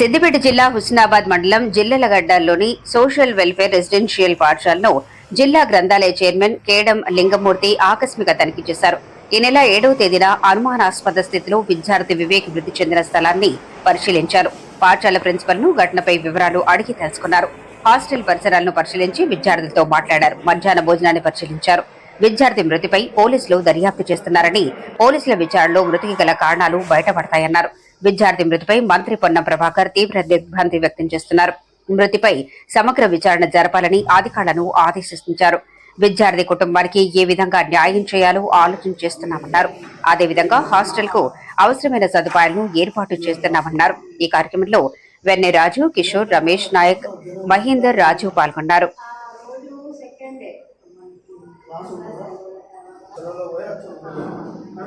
సిద్దిపేట జిల్లా హుస్నాబాద్ మండలం జిల్లెలగడ్డలోని social welfare residential పాఠశాలను జిల్లా గ్రంథాలయ చైర్మన్ కేడం లింగమూర్తి ఆకస్మిక తనిఖీ చేశారు. ఈ నెల ఏడవ తేదీన అనుమానాస్పద స్థితిలో విద్యార్థి వివేక్ మృతి చెందిన స్థలాన్ని పరిశీలించారు. పాఠశాల ప్రిన్సిపల్ను ఘటనపై వివరాలు అడిగి తెలుసుకున్నారు. హాస్టల్ పరిసరాలను పరిశీలించి విద్యార్థులతో మాట్లాడారు. మధ్యాహ్న భోజనాన్ని పరిశీలించారు. విద్యార్థి మృతిపై పోలీసులు దర్యాప్తు చేస్తున్నారని పోలీసుల విచారణలో మృతికి గల కారణాలు బయటపడతాయన్నారు. విద్యార్థి మృతిపై మంత్రి పొన్నం ప్రభాకర్ తీవ్ర దిగ్భ్రాంతి వ్యక్తం చేస్తున్నారు. మృతిపై సమగ్ర విచారణ జరపాలని అధికారులను ఆదేశించారు. విద్యార్థి కుటుంబానికి ఏ విధంగా న్యాయం చేయాలో ఆలోచన చేస్తున్నామన్నారు. అదేవిధంగా హాస్టల్కు అవసరమైన సదుపాయాలను ఏర్పాటు చేస్తున్నామన్నారు. ఈ కార్యక్రమంలో వెన్నె రాజు కిషోర్ రమేష్ నాయక్ మహేందర్ రాజు పాల్గొన్నారు.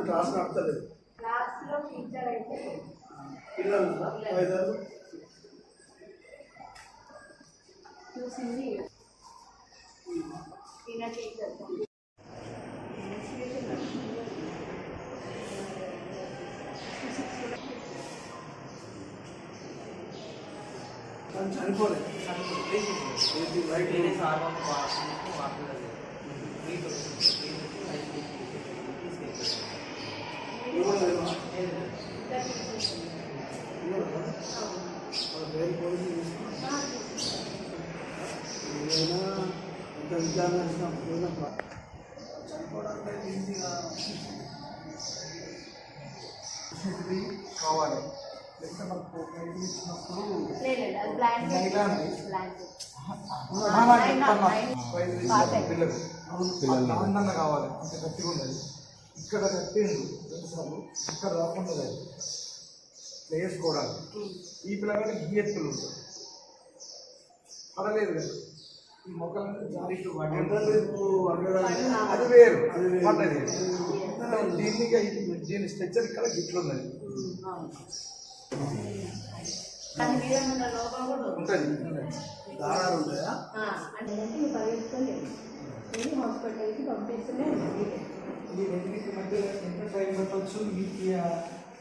క్లాస్ నడతలేదు క్లాస్లో టీచర్ అయితే పిల్లలు ఐదారు చూసింది ఈయన టీచర్ కానీ చనిపోలేదు ఏంటి రైట్ వేరే సార్ వాళ్ళు మాట్లాడలేదు చనిపోవడానికి ఈజీగా కావాలి లేకపోతే మనకు పిల్లలు. ఆనందంగా కావాలి. అంత గట్టిగా ఉండదు ఇక్కడ కట్టిండు తెలుసాము ఇక్కడ రాకుండా అది వేసుకోవడానికి. ఈ పిల్లగాడి ఈ ఎత్తులు ఉంటాయి. పడలేదు కదా. అది వేరు అది పడ్డది దీన్ని దీని స్ట్రక్చర్ ఇక్కడ గిట్లు ఉంటుంది దారాలు ఉంటాయా హాస్పిటల్కి ఈ రెండింటి ఎంత టైం పట్టవచ్చు ఈ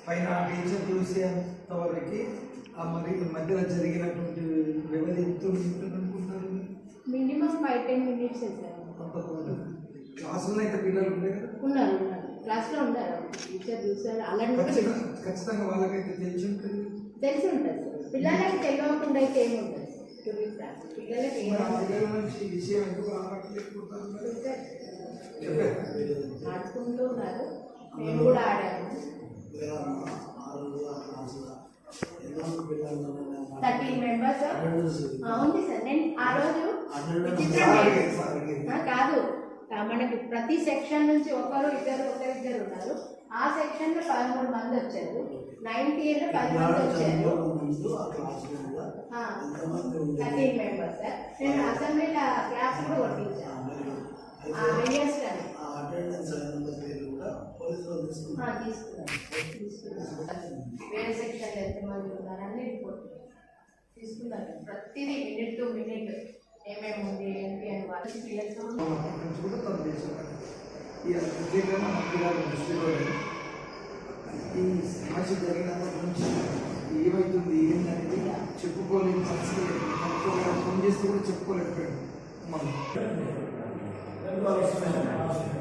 పైన టీచర్ చూసేంత వరకు ఆ మరి మధ్యలో జరిగినటువంటి వ్యవధి ఎంత ఉంటుంది minimum five ten minutes sir క్లాసులో అయితే పిల్లలు ఉన్నారు ఉన్నారు. క్లాస్లో ఉన్నారు. టీచర్ చూసారు అలాంటి ఖచ్చితంగా వాళ్ళకైతే తెలిసి ఉంటుంది. తెలిసి ఉంటుంది సార్. పిల్లలకి తెలియకుండా అయితే ఏమి చెప్పారు ఆడుకుంటూ ఉన్నారు. మేము కూడా ఆడాము. Thirteen members? ఉంది సార్. నేను ఆ రోజు కాదు. మనకి ప్రతి సెక్షన్ నుంచి ఒకరు ఇద్దరు ఒకరిద్దరు ఉన్నారు. ఆ సెక్షన్లో పదమూడు మంది వచ్చారు. నైన్టీ లో పది మంది వచ్చారు. Thirteen members sir. నేను అసెంబ్లీలో క్లాస్ కూడా కొట్టించాను వేరే సెక్షన్ ఎంతమంది ఉన్నారని రిపోర్ట్ తీసుకున్నాను ప్రతిదీ మినిట్ టు మినిట్ ఏమేమి ఉంది ఏంటి అని వాళ్ళకి ఈ సమస్య జరిగినప్పటి నుంచి ఏమవుతుంది ఏంటనేది చెప్పుకోలేని పరిస్థితి. చెప్పుకోలేక ఫోన్ చేస్తే కూడా చెప్పుకోలేకపోయాడు మనం సమస్యలు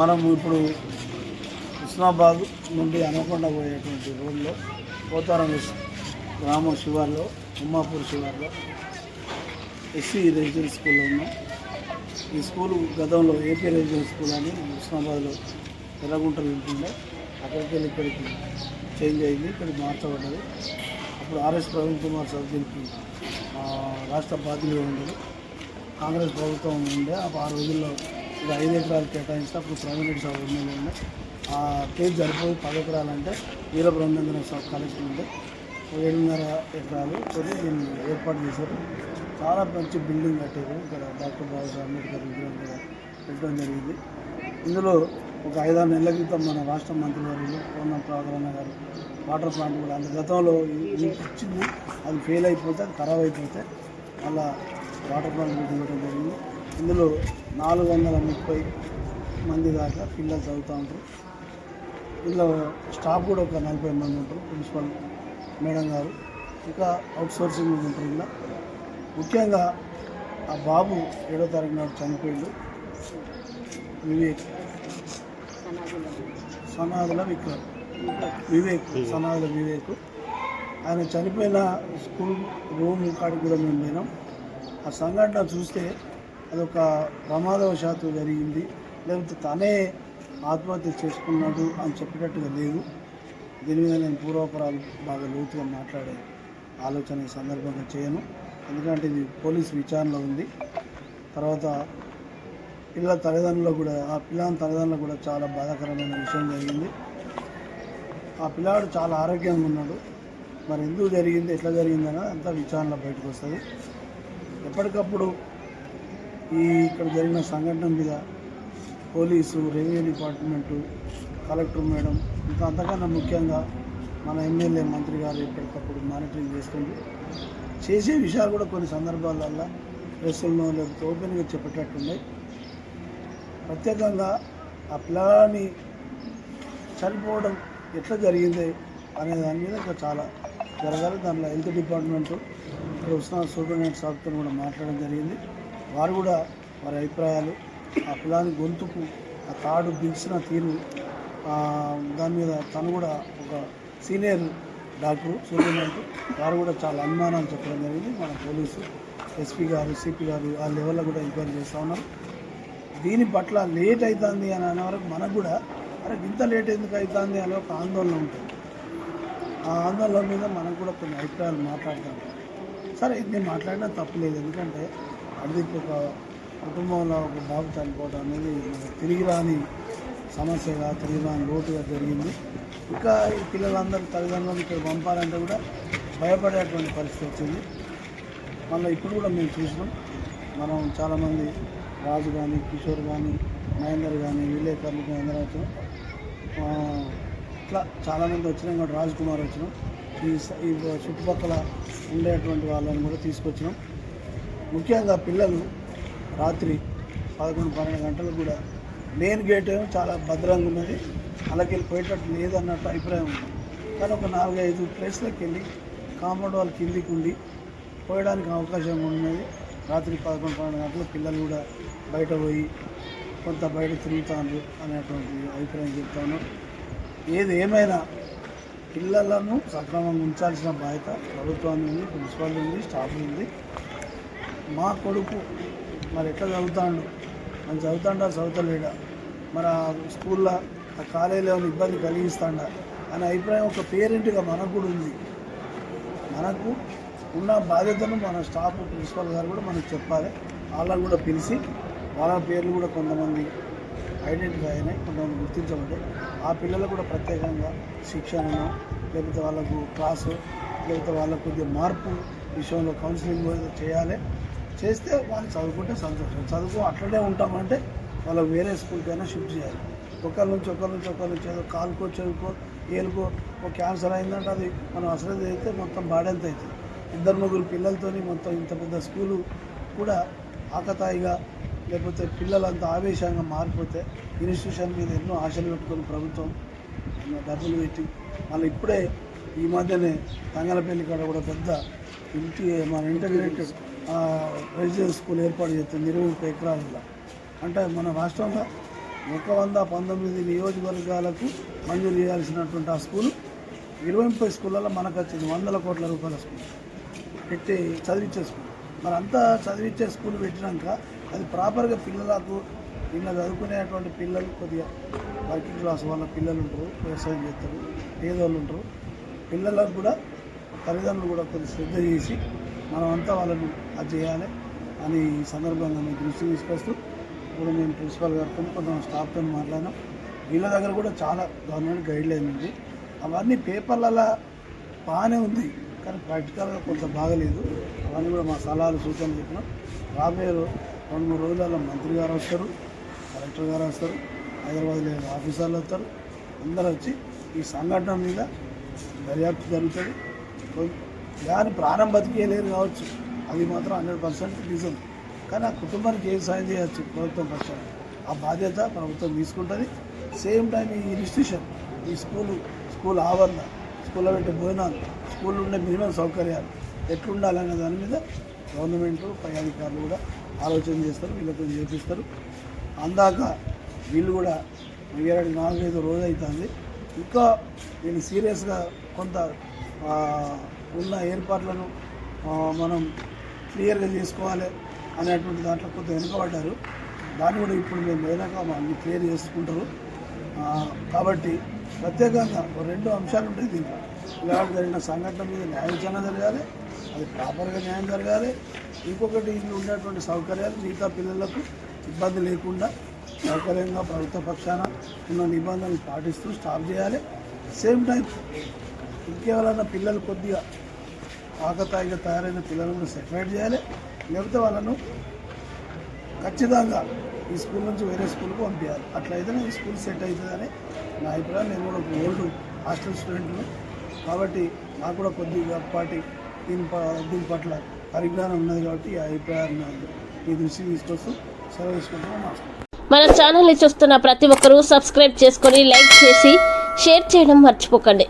మనం ఇప్పుడు హుస్నాబాద్ నుండి అనకొండ పోయేటువంటి రోడ్లో పోతారం గ్రామం శివార్లో ఉమ్మాపూర్ శివార్లో ఎస్సీ రెసిడెన్స్ స్కూల్లో ఉన్నాం. ఈ స్కూల్ గతంలో ఏపీ రెసిడెన్స్ స్కూల్ అని హుస్నాబాద్లో ఎర్రగుంటలు ఉంటుండే అక్కడికి వెళ్ళి ఇక్కడికి చేంజ్ అయింది ఇక్కడికి మార్చబడ్డది. అప్పుడు ఆర్ఎస్ ప్రవీణ్ కుమార్ సార్ దీనికి రాష్ట్ర బాధ్యులుగా ఉండేది. కాంగ్రెస్ ప్రభుత్వం ఉండే ఆ రోజుల్లో ఇది ఐదు ఎకరాలు కేటాయిస్తే అప్పుడు ప్రైవేట్ షాప్ సార్ ఎమ్మెల్యే ఉండే ఆ కేసు సరిపోయి పది ఎకరాలు అంటే వీరబ్రహ్మేంద్ర సార్ కలెక్షన్ ఉండే ఏడున్నర ఎకరాలు కొన్ని దీన్ని ఏర్పాటు చేశారు. చాలా మంచి బిల్డింగ్ కట్టారు. ఇక్కడ డాక్టర్ బాబాసాహెబ్ అంబేద్కర్ విగ్రహం కూడా పెట్టడం జరిగింది. ఇందులో ఒక ఐదారు నెలల క్రితం మన రాష్ట్ర మంత్రి గారు పూర్ణం ప్రభాకరణ గారు వాటర్ ప్లాంట్ కూడా అంత గతంలో ఇచ్చింది. అది ఫెయిల్ అయిపోతే అది ఖరాబ్ అయిపోతే అలా వాటర్ ప్లాంట్ పెట్టి ఇవ్వడం జరిగింది. ఇందులో నాలుగు వందల ముప్పై మంది దాకా పిల్లలు చదువుతూ ఉంటారు. ఇందులో స్టాఫ్ కూడా ఒక నలభై మంది ఉంటారు ప్రిన్సిపల్ మేడం గారు. ఇంకా అవుట్ సోర్సింగ్ ఉంటారు ఇలా ముఖ్యంగా ఆ బాబు ఏడో తారీఖు నాడు చనిపోయిండు. వివేక్. సనాదుల విక్రమ్. వివేక్ సనాదుల వివేక్. ఆయన చనిపోయిన స్కూల్ రూమ్ కాడికి కూడా మేము పోయినాం. ఆ సంఘటన చూస్తే అదొక ప్రమాదవశాత్తు జరిగింది. లేకపోతే తనే ఆత్మహత్య చేసుకున్నాడు అని చెప్పేటట్టుగా లేదు. దీని మీద నేను పూర్వపరాలు బాగా లోతుగా మాట్లాడే ఆలోచన ఈ సందర్భంగా చేయను. ఎందుకంటే ఇది పోలీస్ విచారణలో ఉంది. తర్వాత పిల్లల తల్లిదండ్రులు కూడా ఆ పిల్లల తల్లిదండ్రులు కూడా చాలా బాధాకరమైన విషయం జరిగింది. ఆ పిల్లాడు చాలా ఆరోగ్యంగా ఉన్నాడు. మరి ఎందుకు జరిగింది ఎట్లా జరిగిందని అంతా విచారణలో బయటకు వస్తుంది. ఎప్పటికప్పుడు ఈ ఇక్కడ జరిగిన సంఘటన మీద police revenue department collector madam ఇంకా అంతకన్నా ముఖ్యంగా మన ఎమ్మెల్యే మంత్రి గారు ఎప్పటికప్పుడు మానిటరింగ్ చేసుకుంటూ చేసే విషయాలు కూడా కొన్ని సందర్భాలల్లో ప్రెస్సుల్లో లేకపోతే ఓపెన్గా చెప్పేటట్టున్నాయి ప్రత్యేకంగా ఆ పిల్లని చనిపోవడం ఎట్లా జరిగింది అనే దాని మీద ఇంకా చాలా జరగాలి. దాంట్లో హెల్త్ డిపార్ట్మెంటు ఇక్కడ ఉస్మాన్ సూపరింటెండెంట్ సాబ్తో కూడా మాట్లాడడం జరిగింది. వారు కూడా వారి అభిప్రాయాలు ఆ పిల్లాని గొంతుకు ఆ తాడు బిగిసిన తీరు దాని మీద తను కూడా ఒక సీనియర్ డాక్టర్ సూపరింటెండెంట్ వారు కూడా చాలా అనుమానాలు చెప్పడం జరిగింది. మన పోలీసు ఎస్పీ గారు సిపి గారు ఆ లెవెల్లో కూడా ఎంక్వైరీ చేస్తూ ఉన్నారు. దీని పట్ల లేట్ అవుతుంది అని అనే వరకు మనకు కూడా అరే ఇంత లేట్ ఎందుకు అవుతుంది అనే ఒక ఆందోళన ఉంటుంది. ఆ ఆందోళన మీద మనకు కూడా కొన్ని అభిప్రాయాలు మాట్లాడతాం. సరే ఇది మాట్లాడినా తప్పులేదు ఎందుకంటే అది ఒక కుటుంబంలో ఒక బాబు చనిపోవడం అనేది తిరిగి రాని సమస్యగా తిరిగి రాని లోటుగా జరిగింది. ఇంకా ఈ పిల్లలందరూ తల్లిదండ్రులను ఇక్కడ పంపాలంటే కూడా భయపడేటువంటి పరిస్థితి వచ్చింది. మళ్ళీ ఇప్పుడు కూడా మేము చూసినాం. మనం చాలామంది రాజు కానీ కిషోర్ కానీ మహేందర్ కానీ విలేకరులు కానీ అందరూ ఇట్లా చాలామంది వచ్చినాం. కూడా రాజ్ కుమార్ వచ్చినాం. ఈ స- ఈ చుట్టుపక్కల ఉండేటువంటి వాళ్ళని కూడా తీసుకొచ్చినాం. ముఖ్యంగా పిల్లలు రాత్రి పదకొండు పన్నెండు గంటలకు కూడా మెయిన్ గేట్ ఏమో చాలా భద్రంగా ఉన్నది. అలాగే పోయేటట్టు లేదన్నట్టు అభిప్రాయం ఉంది. కానీ ఒక నాలుగైదు ప్లేస్లకు వెళ్ళి కాంపౌండ్ వాళ్ళ కిందికి ఉండి పోయడానికి అవకాశం ఉన్నది. రాత్రి పదకొండు పన్నెండు గంటలు పిల్లలు కూడా బయట పోయి కొంత బయట తిరుగుతాను అనేటువంటి అభిప్రాయం చెప్తాను. ఏది ఏమైనా పిల్లలను సక్రమంగా ఉంచాల్సిన బాధ్యత ప్రభుత్వాన్ని ఉంది ప్రిన్సిపాల్ ఉంది స్టాఫ్ ఉంది. మా కొడుకు మరి ఎట్లా చదువుతాడు? మరి చదువుతాడా? చదువుతలేడా? మరి ఆ స్కూల్లో ఆ కాలేజీలో ఏమైనా ఇబ్బంది కలిగిస్తాడా? అనే అభిప్రాయం ఒక పేరెంట్గా మనకు కూడా ఉంది. మనకు ఉన్న బాధ్యతను మన స్టాఫ్ ప్రిన్సిపల్ గారు కూడా మనకు చెప్పాలి. వాళ్ళని కూడా పిలిచి వాళ్ళ పేర్లు కూడా కొంతమంది ఐడెంటిఫై అయినాయి కొంతమంది గుర్తించబడ్డాయి. ఆ పిల్లలు కూడా ప్రత్యేకంగా శిక్షణను లేకపోతే వాళ్ళకు క్లాసు లేకపోతే వాళ్ళకు కొద్దిగా మార్పు విషయంలో కౌన్సిలింగ్ చేయాలి. చేస్తే వాళ్ళు చదువుకుంటే సంతోషం. చదువుకో అట్లనే ఉంటామంటే వాళ్ళు వేరే స్కూల్కైనా షిఫ్ట్ చేయాలి. ఒకరి నుంచి ఒకరి నుంచి ఒకరి నుంచి ఏదో కాలుకో చెవుకో ఏలుకో ఒక క్యాన్సర్ అయిందంటే అది మనం అసలు అయితే మొత్తం బాడెంత అవుతుంది ఇద్దరు ముగ్గురు పిల్లలతోని మొత్తం ఇంత పెద్ద స్కూలు కూడా ఆకతాయిగా లేకపోతే పిల్లలంతా ఆవేశంగా మారిపోతే ఇన్స్టిట్యూషన్ మీద ఎన్నో ఆశలు పెట్టుకొని ప్రభుత్వం డబ్బులు పెట్టి మళ్ళీ ఇప్పుడే ఈ మధ్యనే తంగలపల్లి కాడ కూడా పెద్ద ఇంటి మన ఇంటగ్రేటెడ్ రెసిడెన్స్ స్కూల్ ఏర్పాటు చేస్తుంది ఇరవై ముప్పై ఎకరాలలో అంటే మన రాష్ట్రంలో ఒక వంద పంతొమ్మిది నియోజకవర్గాలకు మంజూరు చేయాల్సినటువంటి ఆ స్కూలు ఇరవై ముప్పై స్కూళ్ళలో మనకు వచ్చింది వందల కోట్ల రూపాయల స్కూల్. పెట్టి చదివించే స్కూల్. మరి అంతా చదివించే స్కూల్ పెట్టినాక అది ప్రాపర్గా పిల్లలకు ఇలా చదువుకునేటువంటి పిల్లలు కొద్దిగా వర్కింగ్ క్లాస్ వాళ్ళ పిల్లలు ఉంటారు వ్యవసాయం చేస్తారు పేదోళ్ళు ఉంటారు. పిల్లలకు కూడా తల్లిదండ్రులు కూడా కొద్దిగా శ్రద్ధ చేసి మనం అంతా వాళ్ళను అది చేయాలి అని ఈ సందర్భంగా మీ దృష్టి తీసుకొస్తూ ఇప్పుడు మేము ప్రిన్సిపాల్ గారితో కొంత స్టాఫ్తో మాట్లాడినాం. వీళ్ళ దగ్గర కూడా చాలా గవర్నమెంట్ గైడ్ లైన్ ఉంది. అవన్నీ పేపర్లలో బాగానే ఉంది కానీ ప్రాక్టికల్గా కొంత బాగలేదు. అవన్నీ కూడా మా సలహాలు సూచనలు చెప్పినాం. రాబోయే రెండు మూడు రోజులలో మంత్రి గారు వస్తారు కలెక్టర్ గారు వస్తారు హైదరాబాద్లో ఆఫీసర్లు వస్తారు. అందరూ వచ్చి ఈ సంఘటన మీద దర్యాప్తు జరుగుతుంది. కొ- దాని ప్రాణం బతికేయలేరు కావచ్చు. అది మాత్రం హండ్రెడ్ పర్సెంట్ నిజం కానీ ఆ కుటుంబానికి ఏం సాయం చేయొచ్చు ప్రభుత్వం పక్షాన? ఆ బాధ్యత ప్రభుత్వం తీసుకుంటుంది. సేమ్ టైం ఈ ఇన్స్టిట్యూషన్ ఈ స్కూలు స్కూల్ ఆవరణ స్కూల్లో పెట్టే భోజనాలు స్కూల్లో ఉండే మినిమం సౌకర్యాలు ఎట్లుండాలనే దాని మీద గవర్నమెంట్ పై అధికారులు కూడా ఆలోచన చేస్తారు వీళ్ళతో చేపిస్తారు. అందాక వీళ్ళు కూడా ఏడాది నాలుగైదు రోజు అవుతుంది ఇంకా నేను సీరియస్గా కొంత ఉన్న ఏర్పాట్లను మనం క్లియర్గా చేసుకోవాలి అనేటువంటి దాంట్లో కొంత వెనుకబడ్డారు. దాన్ని కూడా ఇప్పుడు మేము పోయినాక అన్ని క్లియర్ చేసుకుంటారు. కాబట్టి ప్రత్యేకంగా రెండు అంశాలు ఉంటాయి దీంట్లో. ఇలాంటి జరిగిన సంఘటన మీద న్యాయ విచారణ జరగాలి అది ప్రాపర్గా న్యాయం జరగాలి. ఇంకొకటి ఇంట్లో ఉండేటువంటి సౌకర్యాలు మిగతా పిల్లలకు ఇబ్బంది లేకుండా సౌకర్యంగా ప్రభుత్వ పక్షాన ఉన్న నిబంధనలు పాటిస్తూ స్టాప్ చేయాలి. సేమ్ టైం ఇంకేవాలన్నా పిల్లలు కొద్దిగా ఆకతాయిగా తయారైన పిల్లలను సెపరేట్ చేయాలి. లేకపోతే వాళ్ళను ఖచ్చితంగా ఈ స్కూల్ నుంచి వేరే స్కూల్కి పంపించాలి. అట్లయితేనే ఈ స్కూల్ సెట్ అవుతుందని నా అభిప్రాయం. నేను కూడా ఒక ఓల్డ్ హాస్టల్ స్టూడెంట్ను. కాబట్టి నాకు కూడా కొద్దిగా పాటి దీని ప దీని పట్ల పరిజ్ఞానం ఉన్నది కాబట్టి ఈ అభిప్రాయాన్ని ఈ దృష్టి తీసుకొస్తూ సెలవు తీసుకుంటున్నాను మన ఛానల్ని చూస్తున్న ప్రతి ఒక్కరూ సబ్స్క్రైబ్ చేసుకొని లైక్ చేసి షేర్ చేయడం మర్చిపోకండి.